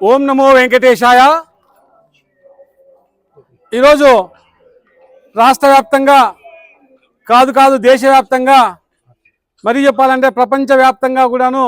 ఓం నమో వెంకటేశాయ. ఈరోజు రాష్ట్ర వ్యాప్తంగా కాదు కాదు దేశవ్యాప్తంగా మరి చెప్పాలంటే ప్రపంచవ్యాప్తంగా కూడాను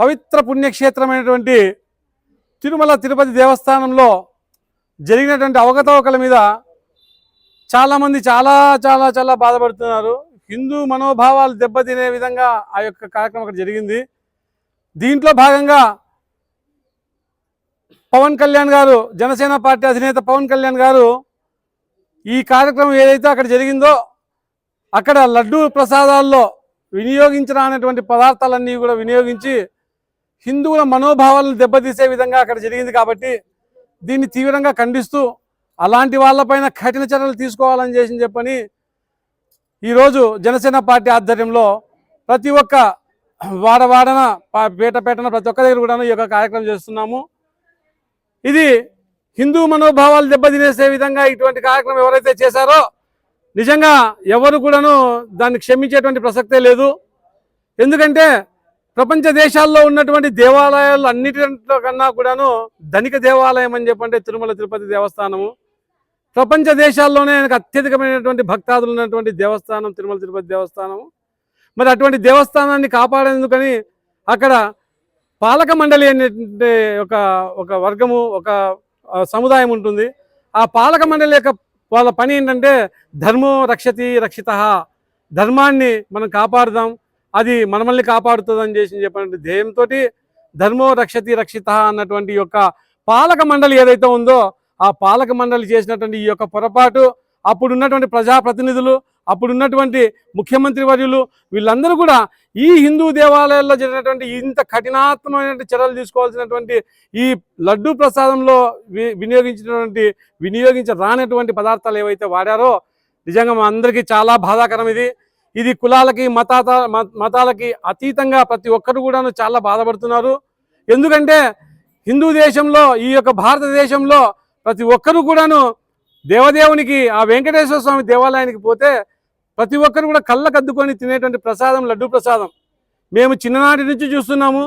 పవిత్ర పుణ్యక్షేత్రమైనటువంటి తిరుమల తిరుపతి దేవస్థానంలో జరిగినటువంటి అవకతవకల మీద చాలామంది చాలా చాలా చాలా బాధపడుతున్నారు. హిందూ మనోభావాలు దెబ్బతినే విధంగా ఆ యొక్క కార్యక్రమం అక్కడ జరిగింది. దీంట్లో భాగంగా పవన్ కళ్యాణ్ గారు జనసేన పార్టీ అధినేత పవన్ కళ్యాణ్ గారు ఈ కార్యక్రమం ఏదైతే అక్కడ జరిగిందో అక్కడ లడ్డూ ప్రసాదాల్లో వినియోగించరానటువంటి పదార్థాలన్నీ కూడా వినియోగించి హిందువుల మనోభావాలను దెబ్బతీసే విధంగా అక్కడ జరిగింది కాబట్టి దీన్ని తీవ్రంగా ఖండిస్తూ అలాంటి వాళ్ళపైన కఠిన చర్యలు తీసుకోవాలని చేసి చెప్పని ఈరోజు జనసేన పార్టీ ఆధ్వర్యంలో ప్రతి ఒక్క వాడవాడన పా- పేట పేటన ప్రతి ఒక్క దగ్గర కూడా ఈ యొక్క కార్యక్రమం చేస్తున్నాము. ఇది హిందూ మనోభావాలు దెబ్బతినేసే విధంగా ఇటువంటి కార్యక్రమం ఎవరైతే చేశారో నిజంగా ఎవరు కూడాను దాన్ని క్షమించేటువంటి ప్రసక్తే లేదు. ఎందుకంటే ప్రపంచ దేశాల్లో ఉన్నటువంటి దేవాలయాలు అన్నిటిలో కన్నా కూడాను ధనిక దేవాలయం అని చెప్పంటే తిరుమల తిరుపతి దేవస్థానము. ప్రపంచ దేశాల్లోనే ఆయనకు అత్యధికమైనటువంటి భక్తాదులు ఉన్నటువంటి దేవస్థానం తిరుమల తిరుపతి దేవస్థానము. మరి అటువంటి దేవస్థానాన్ని కాపాడేందుకని అక్కడ పాలక మండలి అనేటువంటి ఒక ఒక వర్గము ఒక సముదాయం ఉంటుంది. ఆ పాలక మండలి యొక్క వాళ్ళ పని ఏంటంటే ధర్మో రక్షతి రక్షిత ధర్మాన్ని మనం కాపాడుదాం అది మనమల్ని కాపాడుతుందని చేసి చెప్పినటువంటి ధ్యేయంతో ధర్మో రక్షతి రక్షిత అన్నటువంటి యొక్క పాలక మండలి ఏదైతే ఉందో ఆ పాలక మండలి చేసినటువంటి ఈ యొక్క పొరపాటు అప్పుడు ఉన్నటువంటి ప్రజాప్రతినిధులు అప్పుడు ఉన్నటువంటి ముఖ్యమంత్రి వర్యులు వీళ్ళందరూ కూడా ఈ హిందూ దేవాలయాల్లో జరిగినటువంటి ఇంత కఠినాత్మకమైన చర్యలు తీసుకోవాల్సినటువంటి ఈ లడ్డూ ప్రసాదంలో వి- వినియోగించినటువంటి వినియోగించ రానటువంటి పదార్థాలు ఏవైతే వాడారో నిజంగా మా అందరికీ చాలా బాధాకరం ఇది. ఇది కులాలకి మతాత మతాలకి అతీతంగా ప్రతి ఒక్కరు కూడాను చాలా బాధపడుతున్నారు. ఎందుకంటే హిందూ దేశంలో ఈ యొక్క భారతదేశంలో ప్రతి ఒక్కరు కూడాను దేవదేవునికి ఆ వెంకటేశ్వర స్వామి దేవాలయానికి పోతే ప్రతి ఒక్కరు కూడా కళ్ళకద్దుకొని తినేటువంటి ప్రసాదం లడ్డు ప్రసాదం. మేము చిన్ననాటి నుంచి చూస్తున్నాము.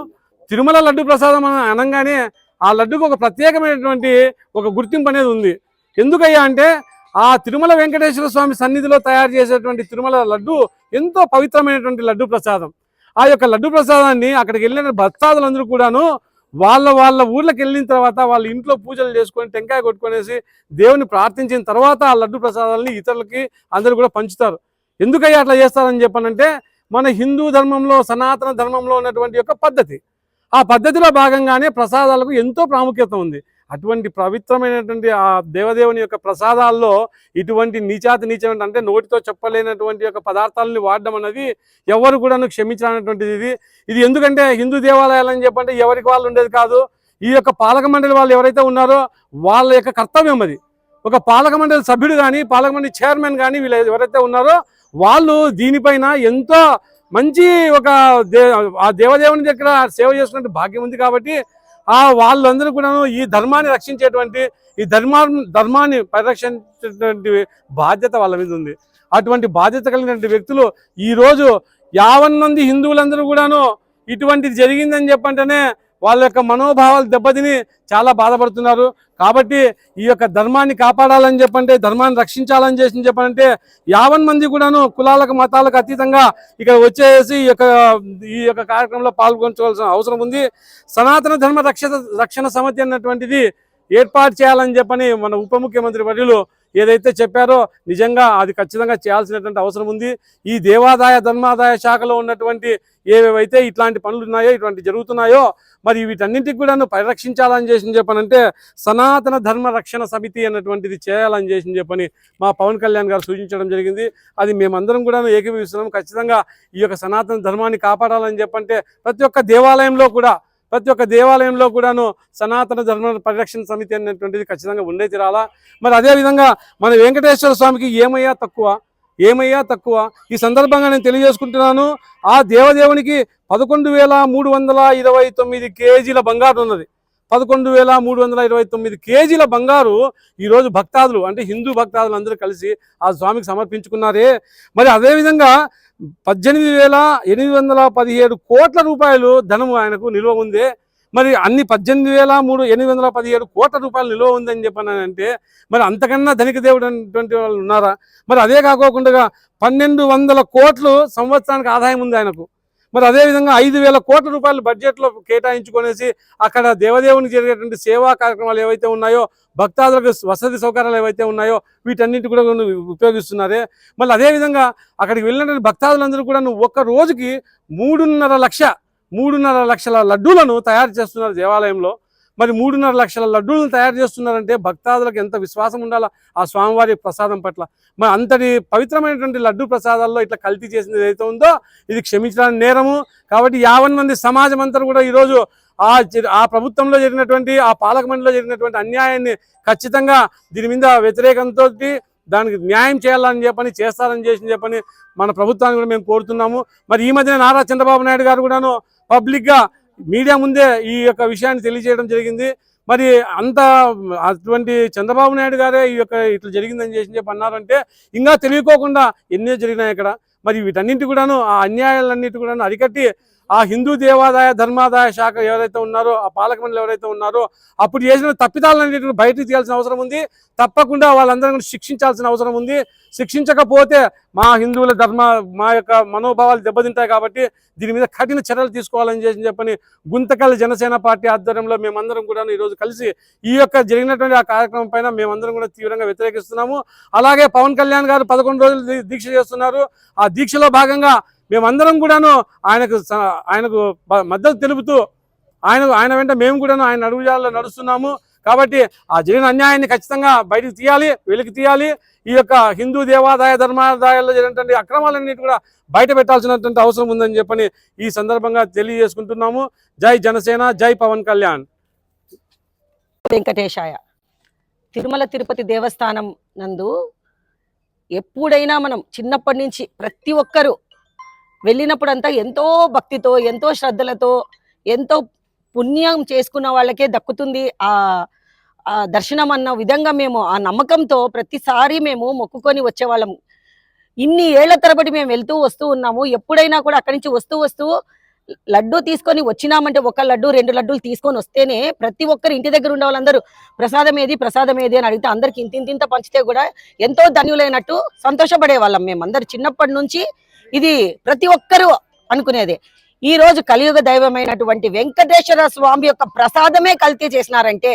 తిరుమల లడ్డు ప్రసాదం అనగానే ఆ లడ్డుకు ఒక ప్రత్యేకమైనటువంటి ఒక గుర్తింపు అనేది ఉంది. ఎందుకయ్యా అంటే ఆ తిరుమల వెంకటేశ్వర స్వామి సన్నిధిలో తయారు చేసేటువంటి తిరుమల లడ్డు ఎంతో పవిత్రమైనటువంటి లడ్డు ప్రసాదం. ఆ యొక్క లడ్డు ప్రసాదాన్ని అక్కడికి వెళ్ళిన భక్తాదులందరూ కూడాను వాళ్ళ వాళ్ళ ఊర్లకు వెళ్ళిన తర్వాత వాళ్ళ ఇంట్లో పూజలు చేసుకొని టెంకాయ కొట్టుకునేసి దేవుని ప్రార్థించిన తర్వాత ఆ లడ్డు ప్రసాదాలని ఇతరులకి అందరూ కూడా పంచుతారు. ఎందుకయ్యా అట్లా చేస్తారని చెప్పనంటే మన హిందూ ధర్మంలో సనాతన ధర్మంలో ఉన్నటువంటి యొక్క పద్ధతి. ఆ పద్ధతిలో భాగంగానే ప్రసాదాలకు ఎంతో ప్రాముఖ్యత ఉంది. అటువంటి పవిత్రమైనటువంటి ఆ దేవదేవుని యొక్క ప్రసాదాల్లో ఇటువంటి నీచాతి నీచమైన అంటే నోటితో చెప్పలేనటువంటి యొక్క పదార్థాలని వాడడం అనేది ఎవరు కూడా క్షమించాలన్నటువంటిది ఇది. ఇది ఎందుకంటే హిందూ దేవాలయాలని చెప్పంటే ఎవరికి వాళ్ళు ఉండేది కాదు. ఈ యొక్క పాలక మండలి వాళ్ళు ఎవరైతే ఉన్నారో వాళ్ళ యొక్క కర్తవ్యం అది. ఒక పాలక మండలి సభ్యుడు కానీ పాలక మండలి చైర్మన్ కానీ వీళ్ళు ఎవరైతే ఉన్నారో వాళ్ళు దీనిపైన ఎంతో మంచి ఒక దే ఆ దేవదేవుని దగ్గర సేవ చేసుకునే భాగ్యం ఉంది కాబట్టి ఆ వాళ్ళందరూ కూడాను ఈ ధర్మాన్ని రక్షించేటువంటి ఈ ధర్మా ధర్మాన్ని పరిరక్షించేటువంటి బాధ్యత వాళ్ళ మీద ఉంది. అటువంటి బాధ్యత కలిగినటువంటి వ్యక్తులు ఈ రోజు యావన్ మంది హిందువులందరూ కూడాను ఇటువంటిది జరిగిందని చెప్పంటేనే వాళ్ళ యొక్క మనోభావాలు దెబ్బతిని చాలా బాధపడుతున్నారు. కాబట్టి ఈ యొక్క ధర్మాన్ని కాపాడాలని చెప్పంటే ధర్మాన్ని రక్షించాలని చేసి చెప్పంటే యావన్ మంది కూడాను కులాలకు మతాలకు అతీతంగా ఇక్కడ వచ్చేసి ఈ యొక్క ఈ యొక్క కార్యక్రమంలో పాల్గొనవలసిన అవసరం ఉంది. సనాతన ధర్మ రక్షణ రక్షణ సమితి అన్నటువంటిది ఏర్పాటు చేయాలని చెప్పని మన ఉప ముఖ్యమంత్రి వర్యులు ఏదైతే చెప్పారో నిజంగా అది ఖచ్చితంగా చేయాల్సినటువంటి అవసరం ఉంది. ఈ దేవాదాయ ధర్మాదాయ శాఖలో ఉన్నటువంటి ఏవేవైతే ఇట్లాంటి పనులు ఉన్నాయో ఇటువంటి జరుగుతున్నాయో మరి వీటన్నింటికి కూడా పరిరక్షించాలని చేసి చెప్పనంటే సనాతన ధర్మ రక్షణ సమితి అన్నటువంటిది చేయాలని చేసి చెప్పని మా పవన్ కళ్యాణ్ గారు సూచించడం జరిగింది. అది మేమందరం కూడా ఏకీభవిస్తున్నాం. ఖచ్చితంగా ఈ యొక్క సనాతన ధర్మాన్ని కాపాడాలని చెప్పంటే ప్రతి ఒక్క దేవాలయంలో కూడా ప్రతి ఒక్క దేవాలయంలో కూడాను సనాతన ధర్మ పరిరక్షణ సమితి అనేటువంటిది ఖచ్చితంగా ఉండే తీరాలా? మరి అదేవిధంగా మన వెంకటేశ్వర స్వామికి ఏమయ్యా తక్కువ? ఏమయ్యా తక్కువ? ఈ సందర్భంగా నేను తెలియజేసుకుంటున్నాను ఆ దేవదేవునికి పదకొండు వేల మూడు వందల ఇరవై తొమ్మిది కేజీల బంగారం ఉన్నది. పదకొండు వేల మూడు వందల ఇరవై తొమ్మిది కేజీల బంగారు ఈరోజు భక్తాదులు అంటే హిందూ భక్తాదులు అందరూ కలిసి ఆ స్వామికి సమర్పించుకున్నారే. మరి అదేవిధంగా పద్దెనిమిది వేల ఎనిమిది వందల పదిహేడు కోట్ల రూపాయలు ధనము ఆయనకు నిల్వ ఉంది. మరి అన్ని పద్దెనిమిది వేల మూడు ఎనిమిది వందల పదిహేడు కోట్ల రూపాయలు నిల్వ ఉందని చెప్పానంటే మరి అంతకన్నా ధనిక దేవుడు అనేటువంటి వాళ్ళు ఉన్నారా? మరి అదే కాకోకుండా పన్నెండు వందల కోట్లు సంవత్సరానికి ఆదాయం ఉంది ఆయనకు. మరి అదేవిధంగా ఐదు వేల కోట్ల రూపాయలు బడ్జెట్లో కేటాయించుకొనేసి అక్కడ దేవదేవునికి జరిగేటువంటి సేవా కార్యక్రమాలు ఏవైతే ఉన్నాయో భక్తాదులకు వసతి సౌకర్యాలు ఏవైతే ఉన్నాయో వీటన్నింటి కూడా ఉపయోగిస్తున్నారే. మళ్ళీ అదేవిధంగా అక్కడికి వెళ్ళినటువంటి భక్తాదులందరూ కూడా నువ్వు ఒక్క రోజుకి మూడున్నర లక్ష మూడున్నర లక్షల లడ్డూలను తయారు చేస్తున్నారు దేవాలయంలో. మరి మూడున్నర లక్షల లడ్డూలను తయారు చేస్తున్నారంటే భక్తాదులకు ఎంత విశ్వాసం ఉండాలా ఆ స్వామివారి ప్రసాదం పట్ల? మరి అంతటి పవిత్రమైనటువంటి లడ్డు ప్రసాదాల్లో ఇట్లా కల్తీ చేసింది ఏదైతే ఉందో ఇది క్షమించడానికి నేరము. కాబట్టి యావన్ మంది సమాజం అంతా కూడా ఈరోజు ఆ ఆ ప్రభుత్వంలో జరిగినటువంటి ఆ పాలక మండలిలో జరిగినటువంటి అన్యాయాన్ని ఖచ్చితంగా దీని మీద వ్యతిరేకంతో దానికి న్యాయం చేయాలని చెప్పని చేస్తారని చేసి చెప్పని మన ప్రభుత్వాన్ని కూడా మేము కోరుతున్నాము. మరి ఈ మధ్యన నారా చంద్రబాబు నాయుడు గారు కూడాను పబ్లిక్గా మీడియా ముందే ఈ యొక్క విషయాన్ని తెలియజేయడం జరిగింది. మరి అంత అటువంటి చంద్రబాబు నాయుడు గారే ఈ యొక్క ఇట్లా జరిగిందని చేసి చెప్పి అన్నారంటే ఇంకా తెలియకోకుండా ఎన్నో జరిగినాయి ఇక్కడ మరి వీటన్నింటి కూడాను ఆ అన్యాయాలన్నిటి కూడాను అరికట్టి ఆ హిందూ దేవాదాయ ధర్మాదాయ శాఖ ఎవరైతే ఉన్నారో ఆ పాలక మండలి ఎవరైతే ఉన్నారో అప్పుడు చేసిన తప్పిదాలన్నింటిని బయటకు తీయాల్సిన అవసరం ఉంది. తప్పకుండా వాళ్ళందరినీ కూడా శిక్షించాల్సిన అవసరం ఉంది. శిక్షించకపోతే మా హిందువుల ధర్మ మా యొక్క మనోభావాలు దెబ్బతింటాయి కాబట్టి దీని మీద కఠిన చర్యలు తీసుకోవాలని చేసి చెప్పని గుంతకల్ జనసేన పార్టీ ఆధ్వర్యంలో మేమందరం కూడా ఈరోజు కలిసి ఈ యొక్క జరిగినటువంటి ఆ కార్యక్రమం పైన మేమందరం కూడా తీవ్రంగా వ్యతిరేకిస్తున్నాము. అలాగే పవన్ కళ్యాణ్ గారు పదకొండు రోజులు దీక్ష చేస్తున్నారు. ఆ దీక్షలో భాగంగా మేమందరం కూడాను ఆయనకు ఆయనకు మద్దతు తెలుపుతూ ఆయన ఆయన వెంట మేము కూడాను ఆయన అడుగుజాలలో నడుస్తున్నాము. కాబట్టి ఆ జరిగిన అన్యాయాన్ని ఖచ్చితంగా బయటకు తీయాలి వెలికి తీయాలి. ఈ యొక్క హిందూ దేవాదాయ ధర్మాదాయాల్లో జరిగినటువంటి అక్రమాలన్నిటి కూడా బయట పెట్టాల్సినటువంటి అవసరం ఉందని చెప్పని ఈ సందర్భంగా తెలియజేసుకుంటున్నాము. జై జనసేన జై పవన్ కళ్యాణ్. వెంకటేశాయ. తిరుమల తిరుపతి దేవస్థానం నందు ఎప్పుడైనా మనం చిన్నప్పటి నుంచి ప్రతి ఒక్కరూ వెళ్ళినప్పుడంతా ఎంతో భక్తితో ఎంతో శ్రద్ధలతో ఎంతో పుణ్యం చేసుకున్న వాళ్ళకే దక్కుతుంది ఆ ఆ దర్శనం అన్న విధంగా మేము ఆ నమ్మకంతో ప్రతిసారి మేము మొక్కుకొని వచ్చేవాళ్ళము ఇన్ని ఏళ్ళ తరబడి మేము వెళ్తూ వస్తూ ఉన్నాము. ఎప్పుడైనా కూడా అక్కడి నుంచి వస్తూ వస్తూ లడ్డు తీసుకొని వచ్చినామంటే ఒక లడ్డు రెండు లడ్డూలు తీసుకొని వస్తేనే ప్రతి ఒక్కరు ఇంటి దగ్గర ఉండే వాళ్ళందరూ ప్రసాదం ఏది ప్రసాదం ఏది అని అడిగితే అందరికి ఇంత ఇంత పంచితే కూడా ఎంతో ధన్యులైనట్టు సంతోషపడే వాళ్ళం మేము అందరు చిన్నప్పటి నుంచి ఇది ప్రతి ఒక్కరూ అనుకునేదే. ఈ రోజు కలియుగ దైవమైనటువంటి వెంకటేశ్వర స్వామి యొక్క ప్రసాదమే కల్తీ చేసినారంటే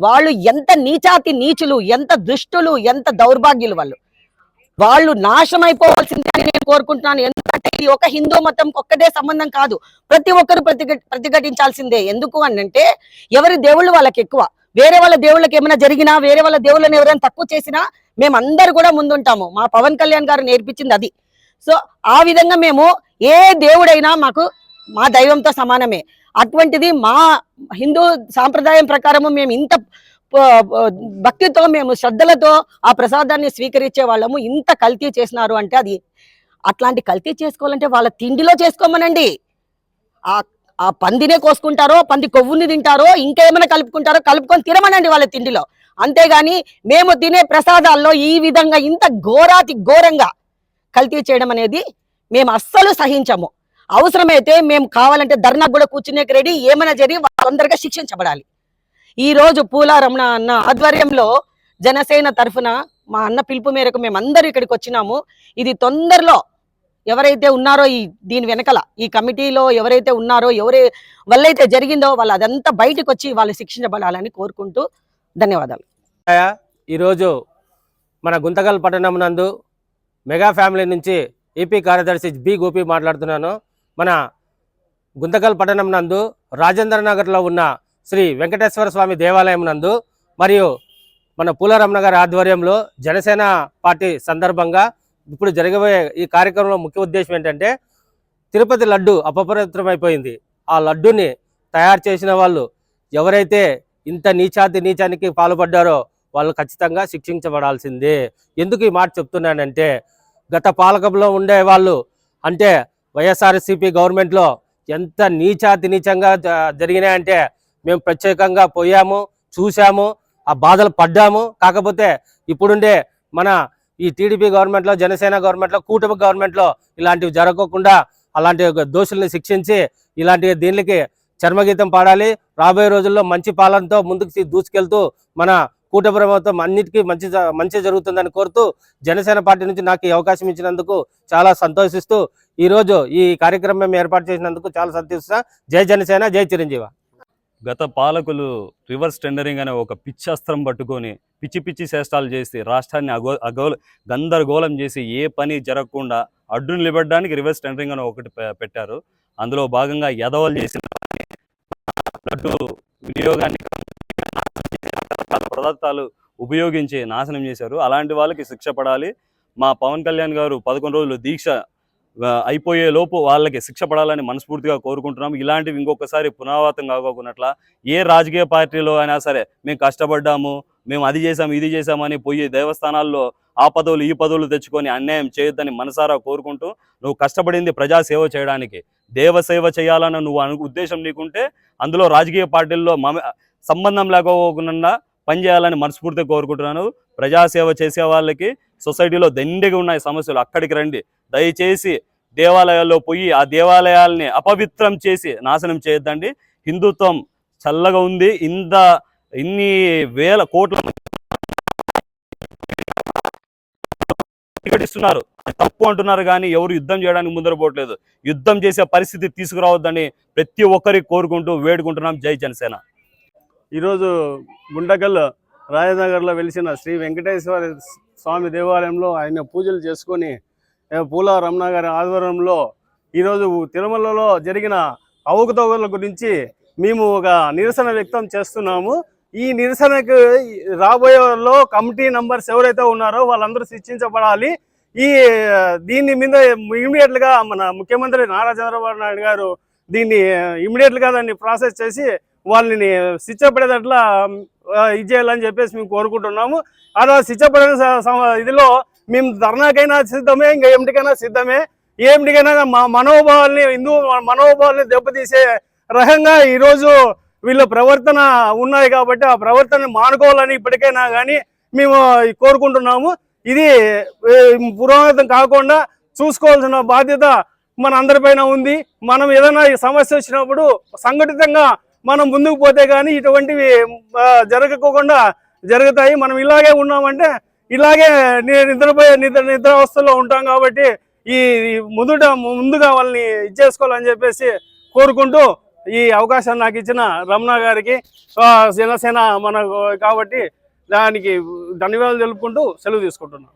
వాళ్ళు ఎంత నీచాతి నీచులు ఎంత దుష్టులు ఎంత దౌర్భాగ్యులు వాళ్ళు. వాళ్ళు నాశమైపోవాల్సిందే అని నేను కోరుకుంటున్నాను. ఎందుకంటే ఇది ఒక హిందూ మతం ఒక్కటే సంబంధం కాదు. ప్రతి ఒక్కరు ప్రతిఘ ప్రతిఘటించాల్సిందే. ఎందుకు అని అంటే ఎవరి దేవుళ్ళు వాళ్ళకి ఎక్కువ. వేరే వాళ్ళ దేవుళ్ళకి ఏమైనా జరిగినా వేరే వాళ్ళ దేవుళ్ళని ఎవరైనా తక్కువ చేసినా మేమందరూ కూడా ముందుంటాము. మా పవన్ కళ్యాణ్ గారు నేర్పించింది అది. సో ఆ విధంగా మేము ఏ దేవుడైనా మాకు మా దైవంతో సమానమే. అటువంటిది మా హిందూ సాంప్రదాయం ప్రకారము మేము ఇంత భక్తితో మేము శ్రద్ధలతో ఆ ప్రసాదాన్ని స్వీకరించే వాళ్ళము ఇంత కల్తీ చేసినారు అంటే అది అట్లాంటి కల్తీ చేసుకోవాలంటే వాళ్ళ తిండిలో చేసుకోమనండి. ఆ ఆ పందినే కోసుకుంటారో పంది కొవ్వుని తింటారో ఇంకేమైనా కలుపుకుంటారో కలుపుకొని తినమనండి వాళ్ళ తిండిలో. అంతేగాని మేము తినే ప్రసాదాల్లో ఈ విధంగా ఇంత ఘోరాతి ఘోరంగా కల్తీ చేయడం అనేది మేము అస్సలు సహించము. అవసరమైతే మేము కావాలంటే ధర్నా కూడా కూర్చునే రెడీ ఏమైనా జరిగి వాళ్ళందరిగా శిక్షించబడాలి. ఈ రోజు పూల రమణ అన్న ఆధ్వర్యంలో జనసేన తరఫున మా అన్న పిలుపు మేరకు మేమందరూ ఇక్కడికి వచ్చినాము. ఇది తొందరలో ఎవరైతే ఉన్నారో ఈ దీని వెనకల ఈ కమిటీలో ఎవరైతే ఉన్నారో ఎవరి వల్లైతే జరిగిందో వాళ్ళు అదంతా బయటకు వచ్చి వాళ్ళు శిక్షించబడాలని కోరుకుంటూ ధన్యవాదాలు. ఈరోజు మన గుంతకల్ పట్టణం నందు మెగా ఫ్యామిలీ నుంచి ఏపీ కార్యదర్శి బి గోపి మాట్లాడుతున్నాను. మన గుంతకల్ పట్టణం నందు రాజేంద్ర నగర్లో ఉన్న శ్రీ వెంకటేశ్వర స్వామి దేవాలయం నందు మరియు మన పూలరమణ గారి ఆధ్వర్యంలో జనసేన పార్టీ సందర్భంగా ఇప్పుడు జరగబోయే ఈ కార్యక్రమంలో ముఖ్య ఉద్దేశం ఏంటంటే తిరుపతి లడ్డు అపవిత్రమైపోయింది ఆ లడ్డుని తయారు చేసిన వాళ్ళు ఎవరైతే ఇంత నీచాతి నీచానికి పాల్పడ్డారో వాళ్ళు ఖచ్చితంగా శిక్షించబడాల్సిందే. ఎందుకు ఈ మాట చెప్తున్నానంటే గత పాలకంలో ఉండే వాళ్ళు అంటే వైఎస్ఆర్సీపీ గవర్నమెంట్లో ఎంత నీచాతి నీచంగా జరిగినాయంటే మేము ప్రత్యేకంగా పోయాము చూసాము ఆ బాధలు పడ్డాము. కాకపోతే ఇప్పుడుండే మన ఈ టీడీపీ గవర్నమెంట్లో జనసేన గవర్నమెంట్లో కూటమి గవర్నమెంట్లో ఇలాంటివి జరగకుండా అలాంటి ఒక దోషుల్ని శిక్షించి ఇలాంటి దీనికి చర్మగీతం పాడాలి. రాబోయే రోజుల్లో మంచి పాలనతో ముందుకు దూసుకెళ్తూ మన కూట ప్రభుత్వం అన్నిటికీ మంచి మంచి జరుగుతుందని కోరుతూ జనసేన పార్టీ నుంచి నాకు ఈ అవకాశం ఇచ్చినందుకు చాలా సంతోషిస్తూ ఈ రోజు ఈ కార్యక్రమం ఏర్పాటు చేసినందుకు చాలా సంతోషిస్తా. జై జనసేన జై చిరంజీవి. గత పాలకులు రివర్స్ టెండరింగ్ అనే ఒక పిచ్చి అస్త్రం పట్టుకొని పిచ్చి పిచ్చి చేష్టాలు చేసి రాష్ట్రాన్ని అగో అగోల గందరగోళం చేసి ఏ పని జరగకుండా అడ్డు నిలబడడానికి రివర్స్ టెండరింగ్ అని ఒకటి పెట్టారు. అందులో భాగంగా ఎదవలు చేసిన వినియోగాన్ని రకరకాల పదార్థాలు ఉపయోగించి నాశనం చేశారు. అలాంటి వాళ్ళకి శిక్ష పడాలి. మా పవన్ కళ్యాణ్ గారు పదకొండు రోజులు దీక్ష అయిపోయే లోపు వాళ్ళకి శిక్ష పడాలని మనస్ఫూర్తిగా కోరుకుంటున్నాం. ఇలాంటివి ఇంకొకసారి పునరావృతం కాకోకున్నట్ల ఏ రాజకీయ పార్టీలో అయినా సరే మేము కష్టపడ్డాము మేము అది చేసాము ఇది చేసామని పోయి దేవస్థానాల్లో ఆ పదవులు ఈ పదవులు తెచ్చుకొని అన్యాయం చేయొద్దని మనసారా కోరుకుంటూ నువ్వు కష్టపడింది ప్రజాసేవ చేయడానికి దేవసేవ చేయాలన్న నువ్వు అను ఉద్దేశం నీకుంటే అందులో రాజకీయ పార్టీల్లో మమ సంబంధం లేకోకుండా పనిచేయాలని మనస్ఫూర్తిగా కోరుకుంటున్నాను. ప్రజాసేవ చేసే వాళ్ళకి సొసైటీలో దండిగా ఉన్నాయి సమస్యలు. అక్కడికి రండి. దయచేసి దేవాలయాల్లో పోయి ఆ దేవాలయాల్ని అపవిత్రం చేసి నాశనం చేయొద్దండి. హిందుత్వం చల్లగా ఉంది. ఇంత ఇన్ని వేల కోట్ల ప్రకటిస్తున్నారు తప్పు అంటున్నారు కానీ ఎవరు యుద్ధం చేయడానికి ముందర పోవట్లేదు. యుద్ధం చేసే పరిస్థితి తీసుకురావద్దని ప్రతి ఒక్కరికి కోరుకుంటూ వేడుకుంటున్నాం. జై జనసేన. ఈరోజు గుండకల్ రాజనగర్లో వెలిసిన శ్రీ వెంకటేశ్వర స్వామి దేవాలయంలో ఆయన పూజలు చేసుకొని పూల రమణ గారి ఆధ్వర్యంలో ఈరోజు తిరుమలలో జరిగిన అవకతవకల గురించి మేము ఒక నిరసన వ్యక్తం చేస్తున్నాము. ఈ నిరసనకు రాబోయే వాళ్ళలో కమిటీ నంబర్స్ ఎవరైతే ఉన్నారో వాళ్ళందరూ శిక్షించబడాలి. ఈ దీని మీద ఇమీడియట్గా మన ముఖ్యమంత్రి నారా చంద్రబాబు నాయుడు గారు దీన్ని ఇమీడియట్గా దాన్ని ప్రాసెస్ చేసి వాళ్ళని శిక్షపడేటట్లా ఆ, ఇది చేయాలని చెప్పేసి మేము కోరుకుంటున్నాము. అలా శిక్షపడే స- ఇదిలో మేము ధర్నాకైనా సిద్ధమే ఇంకా ఏమిటికైనా సిద్ధమే. ఏమిటికైనా మా మనోభావాల్ని హిందూ మనోభావాల్ని దెబ్బతీసే రకంగా ఈరోజు వీళ్ళ ప్రవర్తన ఉన్నాయి కాబట్టి ఆ ప్రవర్తన మానుకోవాలని ఇప్పటికైనా కానీ మేము కోరుకుంటున్నాము. ఇది పురోగతం కాకుండా చూసుకోవాల్సిన బాధ్యత మన అందరిపైన ఉంది. మనం ఏదైనా సమస్య వచ్చినప్పుడు సంఘటితంగా మనం ముందుకు పోతే కానీ ఇటువంటివి జరగకోకుండా జరుగుతాయి. మనం ఇలాగే ఉన్నామంటే ఇలాగే నిద్రపోయే నిద్ర నిద్రావస్థలో ఉంటాం కాబట్టి ఈ ముందుట ముందుగా వాళ్ళని ఇచ్చేసుకోవాలని చెప్పేసి కోరుకుంటూ ఈ అవకాశాన్ని నాకు ఇచ్చిన రమణ గారికి జనసేన మనకు కాబట్టి దానికి ధన్యవాదాలు తెలుపుకుంటూ సెలవు తీసుకుంటున్నాను.